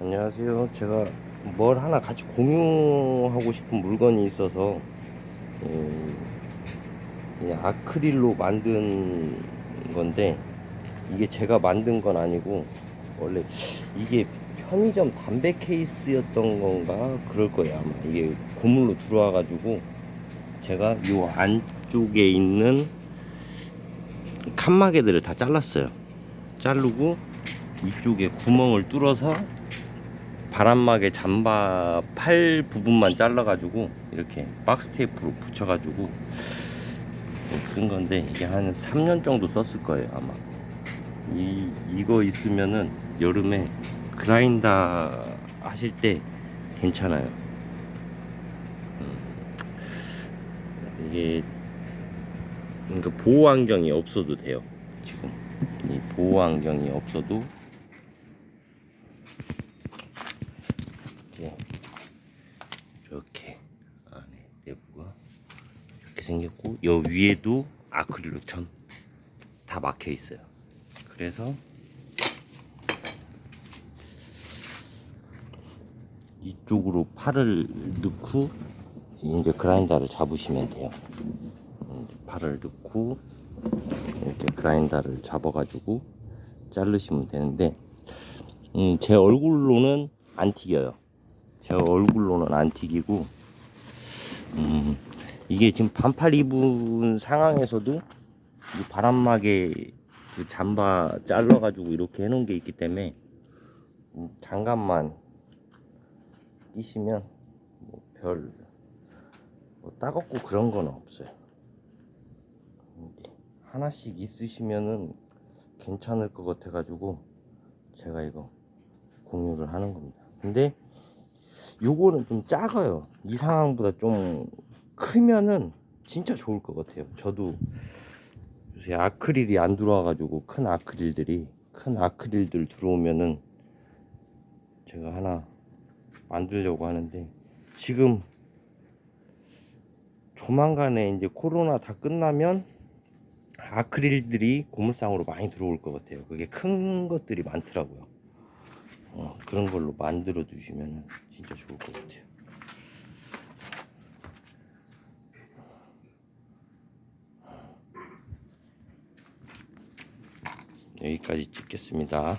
안녕하세요. 제가 뭘 하나 같이 공유하고 싶은 물건이 있어서 음, 이 아크릴로 만든 건데 이게 제가 만든 건 아니고 원래 이게 편의점 담배 케이스였던 건가? 그럴 거예요 아마. 이게 고물로 들어와 가지고 제가 요 안쪽에 있는 칸마개들을 다 잘랐어요. 자르고 이쪽에 구멍을 뚫어서 바람막에 잠바 팔 부분만 잘라가지고 이렇게 박스 테이프로 붙여가지고 쓴 건데 이게 한 3년 정도 썼을 거예요 아마. 이 이거 있으면은 여름에 그라인더 하실 때 괜찮아요. 음, 이게 그러니까 보호 안경이 없어도 돼요 지금. 이 보호 안경이 없어도 네. 이렇게 안에 내부가 이렇게 생겼고 여 위에도 아크릴로 천 다 막혀 있어요. 그래서 이쪽으로 팔을 넣고 이제 그라인더를 잡으시면 돼요. 팔을 넣고 이렇게 그라인더를 잡아가지고 자르시면 되는데 음, 제 얼굴로는 안 튀겨요. 제 얼굴로는 안 튀기고 음, 이게 지금 반팔 입은 상황에서도 이 바람막에 그 잠바 잘라가지고 이렇게 해놓은 게 있기 때문에 음, 장갑만 끼시면 뭐 별 뭐 따갑고 그런 건 없어요. 하나씩 있으시면은 괜찮을 것 같아가지고 제가 이거 공유를 하는 겁니다. 근데 요거는 좀 작아요. 이 상황보다 좀 크면은 진짜 좋을 것 같아요. 저도 요새 아크릴이 안 들어와 가지고 큰 아크릴들이 큰 아크릴들 들어오면은 제가 하나 만들려고 하는데 지금 조만간에 이제 코로나 다 끝나면 아크릴들이 고물상으로 많이 들어올 것 같아요. 그게 큰 것들이 많더라고요. 어, 그런 걸로 만들어 두시면 진짜 좋을 것 같아요. 여기까지 찍겠습니다.